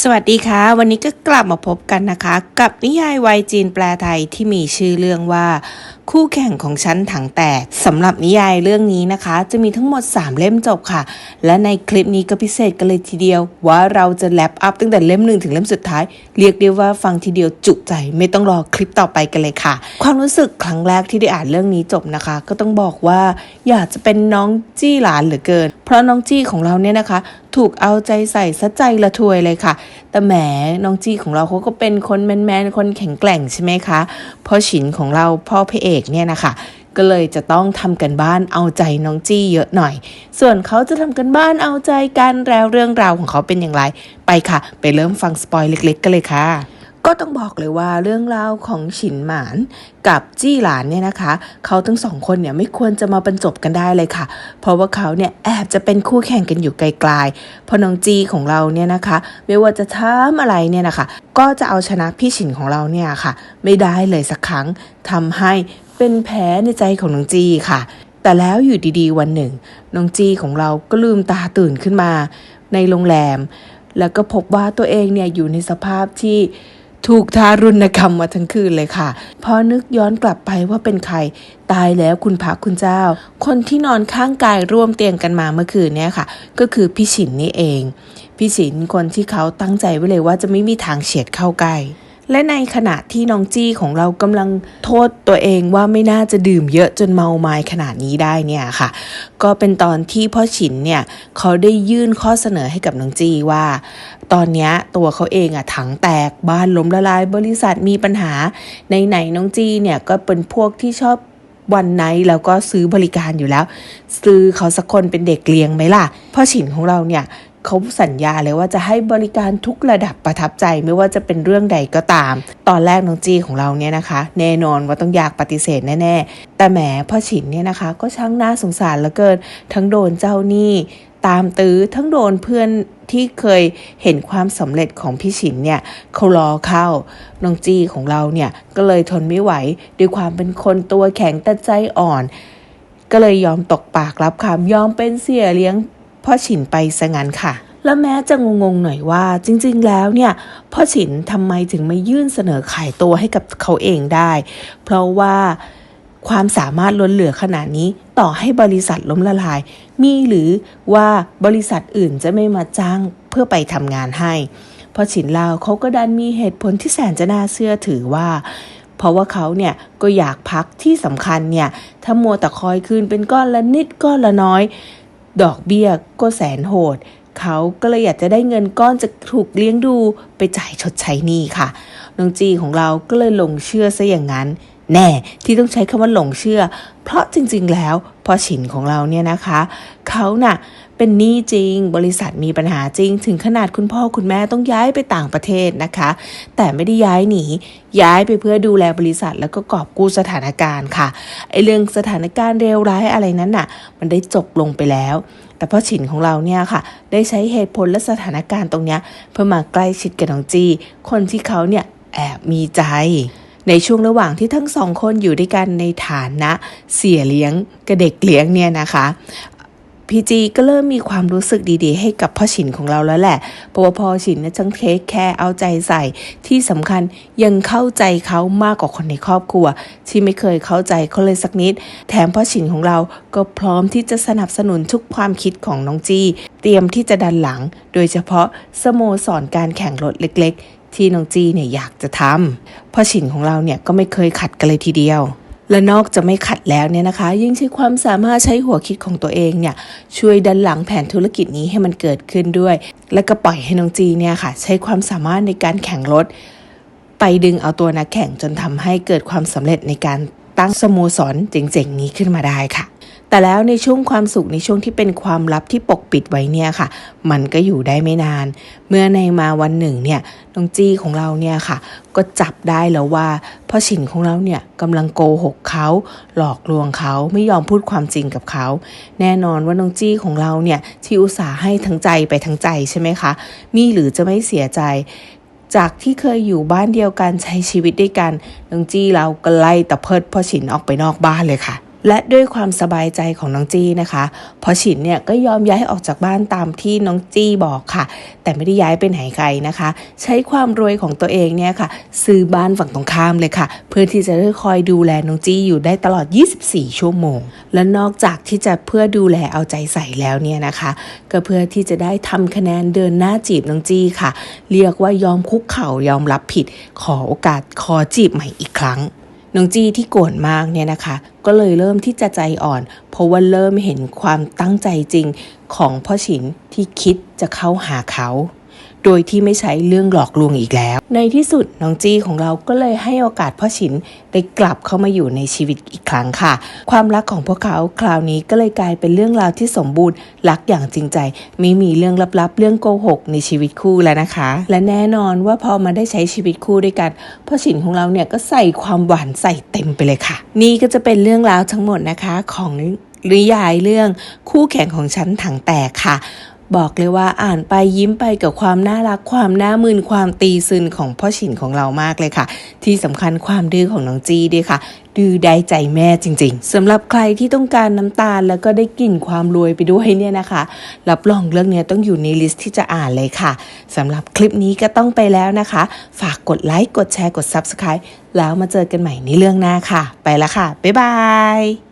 สวัสดีค่ะ วันนี้ก็กลับมาพบกันนะคะ กับนิยายวัยจีนแปลไทยที่มีชื่อเรื่องว่าคู่แข่งของฉันถังแตกสำหรับนิยายเรื่องนี้นะคะ จะมีทั้งหมด 3 เล่มจบค่ะ และในคลิปนี้ก็พิเศษกันเลยทีเดียว ว่าเราจะแลปอัพตั้งแต่เล่มหนึ่งถึงเล่มสุดท้าย เรียกได้ว่าฟังทีเดียวจุใจไม่ต้องรอคลิปต่อไปกันเลยค่ะ ความรู้สึกครั้งแรกที่ได้อ่านเรื่องนี้จบนะคะ ก็ต้องบอกว่าอยากจะเป็นน้องจี้หลานเหลือเกิน เพราะน้องจี้ของเราเนี่ยนะคะ ถูกเอาใจใส่ซะใจละทวยเลยค่ะ แต่แหมน้องจี้ของเราเขาก็เป็นคนแมนๆคนแข็งแกร่งใช่ไหมคะพ่อฉินของเราพ่อพระเอกเนี่ยนะคะก็เลยจะต้องทำกันบ้านเอาใจน้องจี้เยอะหน่อย ส่วนเขาจะทำกันบ้านเอาใจกันแล้วเรื่องราวของเขาเป็นอย่างไร ไปค่ะ ไปเริ่มฟังสปอยเล็ก ๆ กันเลยค่ะ ก็ต้องบอกเลยว่าเรื่องราวของฉินหมานกับจี้หลานเนี่ยนะคะ เขาทั้งสองคนเนี่ยไม่ควรจะมาบรรจบกันได้เลยค่ะ เพราะว่าเขาเนี่ยแอบจะเป็นคู่แข่งกันอยู่ไกลๆพราะน้องจี้ของเราเนี่ยนะคะ ไม่ว่าจะทำอะไรเนี่ยนะคะ ก็จะเอาชนะพี่ฉินของเราเนี่ยค่ะ ไม่ได้เลยสักครั้งทำให้เป็นแผลในใจของน้องจี้ค่ะ แต่แล้วอยู่ดีๆ วันหนึ่งน้องจี้ของเราก็ลืมตาตื่นขึ้นมา ในโรงแรม แล้วก็พบว่าตัวเองเนี่ยอยู่ในสภาพที่ ถูกทารุณกรรมมาทั้งคืนเลยค่ะ พอนึกย้อนกลับไปว่าเป็นใคร ตายแล้วคุณพระคุณเจ้า คนที่นอนข้างกายร่วมเตียงกันมาเมื่อคืนเนี่ยค่ะ ก็คือพี่ฉินนี่เอง พี่ฉินคนที่เขาตั้งใจไว้เลยว่าจะไม่มีทางเฉียดเข้าใกล้ และในขณะที่น้องจี้ของเรากำลังโทษตัวเองว่าไม่น่าจะดื่มเยอะจนเมาไม้ขนาดนี้ได้เนี่ยค่ะ ก็เป็นตอนที่พ่อฉินเนี่ยเขาได้ยื่นข้อเสนอให้กับน้องจี้ว่า ตอนนี้ตัวเขาเองอะถังแตกบ้านล้มละลายบริษัทมีปัญหาในไหนน้องจี้เนี่ยก็เป็นพวกที่ชอบวันไนท์แล้วก็ซื้อบริการอยู่แล้ว ซื้อเขาสักคนเป็นเด็กเลี้ยงไหมล่ะพ่อฉินของเราเนี่ย เขาสัญญาเลยว่าจะให้บริการทุกระดับประทับใจไม่ว่าจะเป็นเรื่องใดก็ตาม ตอนแรกน้องจีของเราเนี่ยนะคะ แน่นอนว่าต้องอยากปฏิเสธแน่ๆ แต่แหมพ่อฉินเนี่ยนะคะ ก็ช่างน่าสงสารเหลือเกิน ทั้งโดนเจ้าหนี้ตามตื้อทั้งโดนเพื่อนที่เคยเห็นความสำเร็จของพี่ฉินเนี่ยเขาล้อเข้า น้องจีของเราเนี่ยก็เลยทนไม่ไหวด้วยความเป็นคนตัวแข็งแต่ใจอ่อน ก็เลยยอมตกปากรับคำยอมเป็นเสียเลี้ยง พ่อฉินไปซะงั้นค่ะ แล้วแม้จะงงๆหน่อยว่า จริง ๆ แล้วเนี่ยพ่อฉินทำไมถึงไม่ยื่นเสนอขายตัวให้กับเขาเองได้ เพราะว่าความสามารถล้นเหลือขนาดนี้ต่อให้บริษัทล้มละลาย มีหรือว่าบริษัทอื่นจะไม่มาจ้างเพื่อไปทำงานให้พอฉินลาวเขาก็ดันมีเหตุผลที่แสนจะน่าเชื่อถือว่า เพราะว่าเขาเนี่ยก็อยากพักที่สำคัญเนี่ยถ้ามัวแต่คอยคืนเป็นก้อนละนิดก้อนละน้อย ดอกเบี้ยก็แสนโหด เขาก็เลยอยากจะได้เงินก้อนจะถูกเลี้ยงดูไปจ่ายชดใช้หนี้ค่ะ น้องจีของเราก็เลยหลงเชื่อซะอย่างนั้น แน่ที่ต้องใช้คำว่าหลงเชื่อ เพราะจริงๆแล้วพอฉินของเราเนี่ยนะคะ เขาน่ะ เป็นหนี้จริง บริษัทมีปัญหาจริง ถึงขนาดคุณพ่อคุณแม่ต้องย้ายไปต่างประเทศนะคะ แต่ไม่ได้ย้ายหนี ย้ายไปเพื่อดูแลบริษัทแล้วก็กอบกู้สถานการณ์ค่ะ ไอเรื่องสถานการณ์เลวร้ายอะไรนั้นน่ะ มันได้จบลงไปแล้ว แต่พ่อฉินของเราเนี่ยค่ะ ได้ใช้เหตุผลและสถานการณ์ตรงนี้เพื่อมาใกล้ชิดกับน้องจี คนที่เขาเนี่ยแอบมีใจในช่วงระหว่างที่ทั้งสองคนอยู่ด้วยกันในฐานะเสียเลี้ยงกับเด็กเลี้ยงเนี่ยนะคะ พีจีก็เริ่มมีความรู้สึกดีๆ ให้กับพ่อฉินของเราแล้วแหละเพราะว่าพ่อฉินเนี่ยจังเทคแคร์เอาใจใส่ ที่สำคัญยังเข้าใจเขามากกว่าคนในครอบครัว ที่ไม่เคยเข้าใจเขาเลยสักนิด แถมพ่อฉินของเราก็พร้อมที่จะสนับสนุนทุกความคิดของน้องจี้ เตรียมที่จะดันหลัง โดยเฉพาะสโมสรการแข่งรถเล็ก ๆ ที่น้องจี้เนี่ยอยากจะทำพ่อฉินของเราเนี่ยก็ไม่เคยขัดกันเลยทีเดียว และนอกจะไม่ขัดแล้วเนี่ยนะคะ ยิ่งใช้ความสามารถใช้หัวคิดของตัวเองเนี่ยช่วยดันหลังแผนธุรกิจนี้ให้มันเกิดขึ้นด้วย และก็ปล่อยให้น้องจีเนี่ยค่ะ ใช้ความสามารถในการแข่งรถ ไปดึงเอาตัวนักแข่งจนทำให้เกิดความสำเร็จในการตั้งสโมสรเจ๋งๆนี้ขึ้นมาได้ค่ะ แต่แล้วในช่วงความสุขในช่วงที่เป็นความลับที่ปกปิดไว้เนี่ยค่ะ มันก็อยู่ได้ไม่นาน เมื่อในมาวันหนึ่งเนี่ยน้องจี้ของเราเนี่ยค่ะ ก็จับได้แล้วว่าพ่อฉินของเราเนี่ยกำลังโกหกเขาหลอกลวงเขาไม่ยอมพูดความจริงกับเขา แน่นอนว่าน้องจี้ของเราเนี่ยที่อุตส่าห์ให้ทั้งใจไปทั้งใจใช่ไหมคะมีหรือจะไม่เสียใจจากที่เคยอยู่บ้านเดียวกันใช้ชีวิตด้วยกันน้องจี้เราก็ไล่ตะเพิดพ่อฉินออกไปนอกบ้านเลยค่ะ และด้วยความสบายใจของน้องจี้นะคะพอฉินเนี่ยก็ยอมย้ายออกจากบ้านตามที่น้องจี้บอกค่ะ แต่ไม่ได้ย้ายไปไหนไกลนะคะ ใช้ความรวยของตัวเองเนี่ยค่ะ ซื้อบ้านฝั่งตรงข้ามเลยค่ะ เพื่อที่จะได้คอยดูแลน้องจี้อยู่ได้ตลอด 24 ชั่วโมง และนอกจากที่จะเพื่อดูแลเอาใจใส่แล้วเนี่ยนะคะ ก็เพื่อที่จะได้ทำคะแนนเดินหน้าจีบน้องจี้ค่ะ เรียกว่ายอมคุกเข่ายอมรับผิด ขอโอกาสขอจีบใหม่อีกครั้ง น้องจี้ที่โกรธมากเนี่ยนะคะ ก็เลยเริ่มที่จะใจอ่อน เพราะว่าเริ่มเห็นความตั้งใจจริงของพ่อฉินที่คิดจะเข้าหาเขา โดยที่ไม่ใช้เรื่องหลอกลวงอีกแล้ว ในที่สุดน้องจี้ของเราก็เลยให้โอกาสพ่อฉินได้กลับเข้ามาอยู่ในชีวิตอีกครั้งค่ะ ความรักของพวกเขาคราวนี้ก็เลยกลายเป็นเรื่องราวที่สมบูรณ์รักอย่างจริงใจ ไม่มีเรื่องลับๆ เรื่องโกหกในชีวิตคู่แล้วนะคะ และแน่นอนว่าพอมาได้ใช้ชีวิตคู่ด้วยกันพ่อฉินของเราเนี่ยก็ใส่ความหวานใส่เต็มไปเลยค่ะ นี่ก็จะเป็นเรื่องราวทั้งหมดนะคะของนิยายเรื่องคู่แข่งของฉันถังแตกค่ะ บอกเลยว่าอ่านไปยิ้มไปกับความน่ารักความน่ามึนความตีซึนของพ่อฉินของเรามากเลยค่ะ ที่สำคัญความดื้อของน้องจีด้วยค่ะดื้อได้ใจแม่จริงๆสำหรับใครที่ต้องการน้ำตาลแล้วก็ได้กลิ่นความรวยไปด้วยเนี่ยนะคะ รับรองเรื่องนี้ต้องอยู่ในลิสต์ที่จะอ่านเลยค่ะสำหรับคลิปนี้ก็ต้องไปแล้วนะคะ ฝากกดไลค์กดแชร์กด Subscribe แล้วมาเจอกันใหม่ในเรื่องหน้าค่ะ ไปละค่ะ บ๊ายบาย